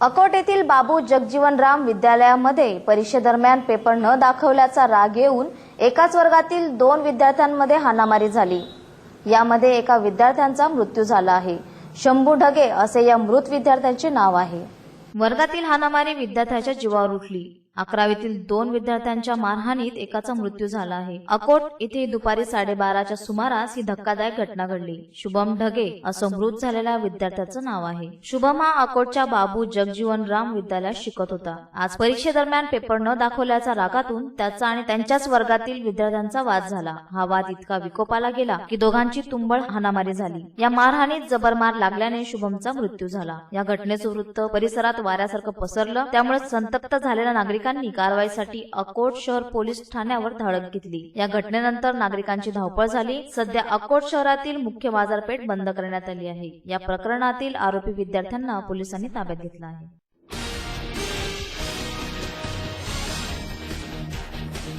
अकोट येथील बाबू जगजीवनराम विद्यालयामध्ये परीक्षेदरम्यान पेपर न दाखवल्याचा राग येऊन एकाच वर्गातील दोन विद्यार्थ्यांमध्ये हाणामारी झाली. यामध्ये एका विद्यार्थ्यांचा मृत्यू झाला आहे. शंभू ढगे असे या मृत विद्यार्थ्यांचे नाव आहे. वर्गातील हाणामारी विद्यार्थ्याच्या जीवावर उठली. अकरावीतील दोन विद्यार्थ्यांच्या मारहाणीत एकाचा मृत्यू झाला आहे. अकोट इथे दुपारी साडेबाराच्या सुमारास ही धक्कादायक घटना घडली. शुभम ढगे असं मृत झालेल्या विद्यार्थ्याचं नाव आहे. शुभम हा अकोटच्या बाबू जगजीवन राम विद्यालयात शिकत होता. आज परीक्षेदरम्यान पेपर न दाखवल्याच्या रागातून त्याचा आणि त्यांच्याच वर्गातील विद्यार्थ्यांचा वाद झाला. हा वाद इतका विकोपाला गेला की दोघांची तुंबळ हाणामारी झाली. या मारहाणीत जबर मार लागल्याने शुभमचा मृत्यू झाला. या घटनेचं वृत्त परिसरात वाऱ्यासारखं पसरलं त्यामुळे संतप्त झालेल्या नागरिक नागरिकांनी कारवाईसाठी अकोट शहर पोलीस ठाण्यावर धडक घेतली. या घटनेनंतर नागरिकांची धावपळ झाली. सध्या अकोट शहरातील मुख्य बाजारपेठ बंद करण्यात आली आहे. या प्रकरणातील आरोपी विद्यार्थ्यांना पोलिसांनी ताब्यात घेतला आहे.